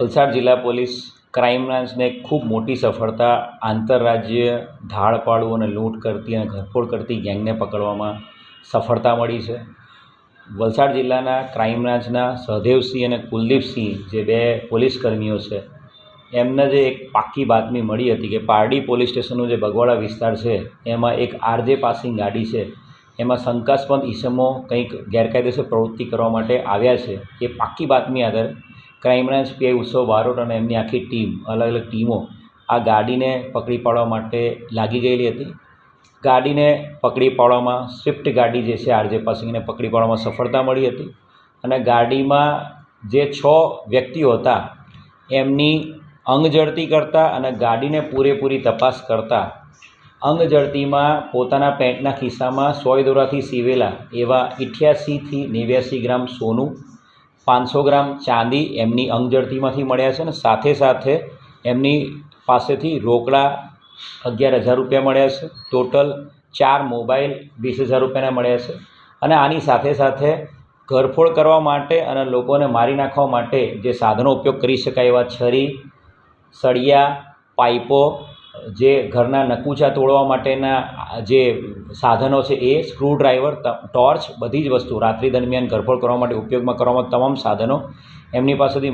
વલસાડ જિલ્લા police crime બ્રાન્ચને ખૂબ મોટી સફળતા આંતરરાજ્ય ધાડ અને લૂંટ કરતી અને ઘરફોડ કરતી ગેંગને પકડવામાં સફળતા મળી છે. વલસાડ જિલ્લાના ક્રાઇમ બ્રાન્ચના સહદેવસિંહ અને કુલદીપસિંહ, જે બે પોલીસ કર્મીઓ છે, એમને જે એક પાક્કી બાતમી મળી હતી કે પારડી પોલીસ સ્ટેશનનો જે બગવાડા વિસ્તાર છે, એમાં એક આરજે પાસિંગ ગાડી છે. એમાં શંકાસ્પદ ઈસમો કંઈક ગેરકાયદેસર પ્રવૃત્તિ કરવા માટે આવ્યા છે. એ પાક્કી બાતમી આધારે ક્રાઇમ બ્રાન્ચ પીઆઈ ઉત્સવ બારોટ અને એમની આખી ટીમ, અલગ અલગ ટીમો આ ગાડીને પકડી પાડવા માટે લાગી ગયેલી હતી. ગાડીને પકડી પાડવામાં, સ્વિફ્ટ ગાડી જે છે, આરજે પાસિંગને પકડી પાડવામાં સફળતા મળી હતી અને ગાડીમાં જે છ વ્યક્તિઓ હતા, એમની અંગજળતી કરતાં અને ગાડીને પૂરેપૂરી તપાસ કરતાં અંગજળતીમાં પોતાના પેન્ટના ખિસ્સામાં સોય દોરાથી સીવેલા એવા અઠ્યાસીથી નેવ્યાસી ગ્રામ સોનું પાંચસો ગ્રામ ચાંદી એમની અંગજડતીમાંથી મળ્યા છે અને સાથે સાથે એમની પાસેથી રોકડા અગિયાર હજાર રૂપિયા મળ્યા છે. ટોટલ ચાર મોબાઈલ વીસ હજાર રૂપિયાના મળ્યા છે. અને આની સાથે સાથે ઘરફોડ કરવા માટે અને લોકોને મારી નાખવા માટે જે સાધનો ઉપયોગ કરી શકાય એવા છરી, સળિયા, પાઇપો જે ઘરના નકુચા તોડવા માટેના જે સાધનો છે એ સ્ક્રૂડ્રાઈવર ટોર્ચ બધી જ વસ્તુ રાત્રિ દરમિયાન ઘરફોડ કરવા માટે ઉપયોગમાં કરવામાં તમામ સાધનો એમની પાસેથી